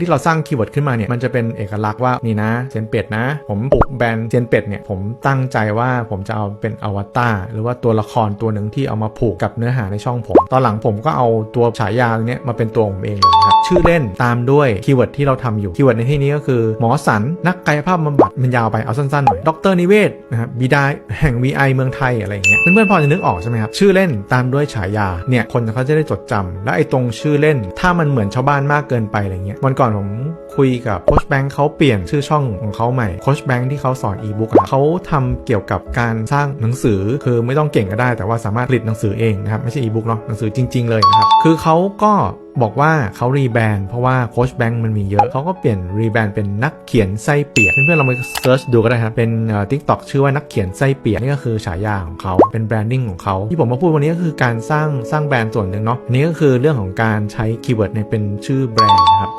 ที่เราสร้างคีย์เวิร์ดขึ้นมาเนี่ยมันจะเป็นเอกลักษณ์ว่านี่นะเซียนเป็ดนะ ผมปลุกแบรนด์เซียนเป็ดเนี่ยผมตั้งใจว่าผมจะเอาเป็นอวตารหรือว่าตัวละครตัวหนึ่งที่เอามาผูกกับเนื้อหาในช่องผม ตอนหลังผมก็เอาตัวฉายาเนี้ยมาเป็นตัวผมเองเลยครับชื่อเล่นตามด้วยคีย์เวิร์ดที่เราทำอยู่คีย์เวิร์ดในที่นี้ก็คือหมอสันนักกายภาพบำบัดมันยาวไปเอาสั้นๆหน่อยดรนิเวศนะครับบิดาแห่ง VI เมืองไทยอะไรอย่างเงี้ยเพื่อนๆพอจะนึกออกใช่ไหมครับชื่อเล่นตามด้วยฉายาเนี่ยคนเขาจะได้จดจำและไอ้ตรงชื่อเล่น ถ้ามันเหมือนชาวบ้านมากเกินไปอะไรเงี้ยวันก่อนผมคุยกับโคชแบงค์เขาเปลี่ยนชื่อช่องของเขาใหม่โคชแบงค์ที่เขาสอนอีบุ๊กเขาทำเกี่ยวกับการสร้างหนังสือคือไม่ต้องเก่งก็ได้ แต่ว่าสามารถผลิตหนังสือเองนะครับไม่ใช่อีบุ๊กเนาะหนังสือจริง ๆ เลยนะครับคือเขาก็บอกว่าเขารีแบรนด์เพราะว่าโคชแบงค์มันมีเยอะเขาก็เปลี่ยนรีแบรนด์เป็นนักเขียนไส้เปียกเพื่อนๆลองไปเซิร์ชดูก็ได้ครับเป็นทิกตอกชื่อว่านักเขียนไส้เปียกนี่ก็คือฉายาของเขาเป็นแบรนดิ้งของเขาที่ผมมาพูดวันนี้ก็คือการสร้างสร้างแบรนด์ส่วนหนึ่งเนาะอันนี้ก็คือเรื่องของการใช้คีย์เวิร์ดในเป็นชื่อแบรนด์นะครับ